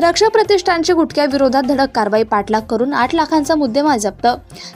रक्षक प्रतिष्ठानची गुटख्या विरोधात धडक कारवाई पाठलाग करून आठ लाखांचा मुद्देमाल जप्त.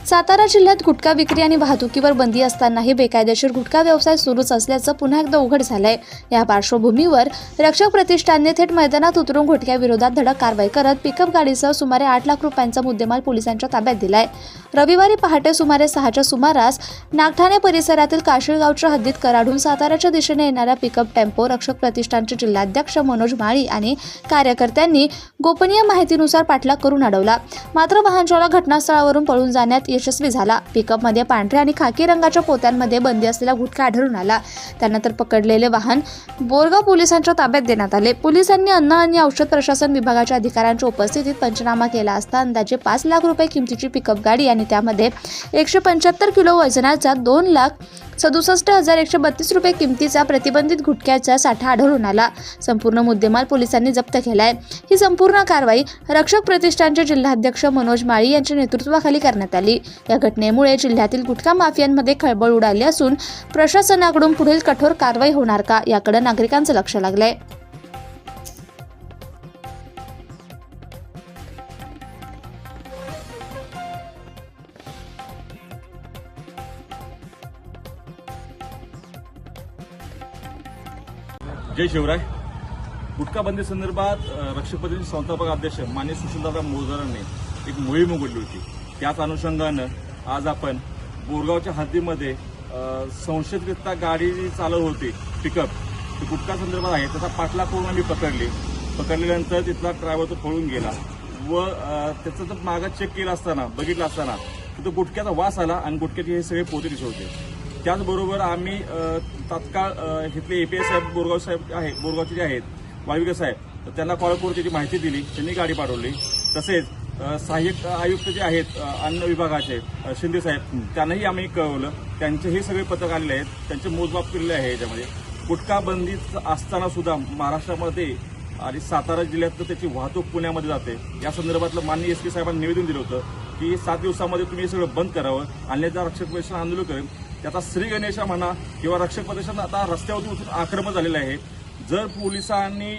सातारा जिल्ह्यात गुटखा विक्री आणि वाहतुकीवर बंदी असतानाही बेकायदेशीर गुटखा व्यवसाय सुरूच असल्याचं पुन्हा एकदा उघड झालंय. या पार्श्वभूमीवर रक्षक प्रतिष्ठानने थेट मैदानात उतरून गुटख्या विरोधात धडक कारवाई करत पिकअप गाडीसह सुमारे आठ लाख रुपयांचा मुद्देमाल पोलिसांच्या ताब्यात दिलाय. रविवारी पहाटे सुमारे सहाच्या सुमारास नागठाणे परिसरातील काशीळगावच्या हद्दीत कराडून साताऱ्याच्या दिशेने येणाऱ्या पिकअप टेम्पो रक्षक प्रतिष्ठानचे जिल्हाध्यक्ष मनोज माळी आणि कार्यकर्त्यांनी गोपनीय माहितीनुसार पाठलाग करून अडवला. मात्र वाहनचालक घटनास्थळावरून पळून जाण्यात यशस्वी झाला. पिकअपमध्ये पांढऱ्या आणि खाकी रंगाच्या पोत्यांमध्ये बंदी असलेला गुटखा आढळून आला. त्यानंतर पकडलेले वाहन बोरगाव पोलिसांच्या ताब्यात देण्यात आले. पोलिसांनी अन्न आणि औषध प्रशासन विभागाच्या अधिकाऱ्यांच्या उपस्थितीत पंचनामा केला असता अंदाजे पाच लाख रुपये किमतीची पिकअप गाडी आणि त्यामध्ये एकशे पंच्याहत्तर किलो वजनाचा दोन लाख सदुसष्ट हजार एकशे बत्तीस रुपये किमतीचा प्रतिबंधित गुटख्याचा साठा आढळून आला. संपूर्ण मुद्देमाल पोलिसांनी जप्त केलाय. ही संपूर्ण कारवाई रक्षक प्रतिष्ठानचे जिल्हाध्यक्ष मनोज माळी यांच्या नेतृत्वाखाली करण्यात आली. या घटनेमुळे जिल्ह्यातील गुटखा माफियांमध्ये खळबळ उडाली असून प्रशासनाकडून पुढील कठोर कारवाई होणार का? याकडे नागरिकांचं लक्ष लागलंय. जय शिवराय. गुटखा बंदी संदर्भात रक्षपतीचे संस्थापक अध्यक्ष मान्य सुशीलदादा मोजरांनी एक मोहीम उघडली होती. त्याच अनुषंगानं आज आपण बोरगावच्या हद्दीमध्ये संशयितरित्या गाडी जी चालवत होती पिकअप ती गुटखा संदर्भात आहे. त्याचा पाठलाग करून आम्ही पकडली. पकडल्यानंतर तिथला ड्रायव्हर तो पळून गेला. व त्याचा त्याचं जर मागा चेक केला असताना बघितला असताना तिथं गुटख्याचा वास आला आणि गुटख्याचे हे सगळे पोते दिसत होते. त्याचबरोबर आम्ही तात्काळ इथले ए पी एस साहेब बोरगाव साहेब आहे बोरगावचे जे आहेत वाळविके साहेब तर त्यांना कॉल करून त्याची माहिती दिली त्यांनी गाडी पाठवली. तसेच सहाय्यक आयुक्त जे आहेत अन्न विभागाचे शिंदे साहेब त्यांनाही आम्ही कळवलं. त्यांचे हे सगळे पथक आलेले आहेत. त्यांचे मोजमाप केलेले आहे याच्यामध्ये. गुटखा बंदीत असताना सुद्धा महाराष्ट्रामध्ये आणि सातारा जिल्ह्यात तर त्याची वाहतूक पुण्यामध्ये जाते. या संदर्भातलं माननीय एस पी साहेबांनी निवेदन दिलं होतं की सात दिवसामध्ये तुम्ही हे सगळं बंद करावं. अन्यथा रक्षक प्रदर्शन आंदोलन करेल. त्याचा श्री गणेशा म्हणा किंवा रक्षक प्रदेशात आता रस्त्यावरती उतरून आक्रमण झालेलं आहे जर पोलिसांनी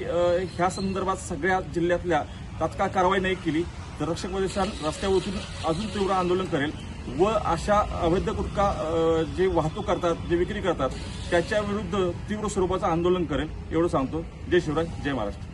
ह्या संदर्भात सगळ्या जिल्ह्यातल्या तात्काळ कारवाई नाही केली तर रक्षक प्रदेशात रस्त्यावर उतरून अजून तीव्र आंदोलन करेल व अशा अवैध गुटखा जे वाहतूक करतात जे विक्री करतात त्याच्या विरुद्ध तीव्र स्वरूपाचं आंदोलन करेल एवढं सांगतो. जय शिवराज जय महाराष्ट्र.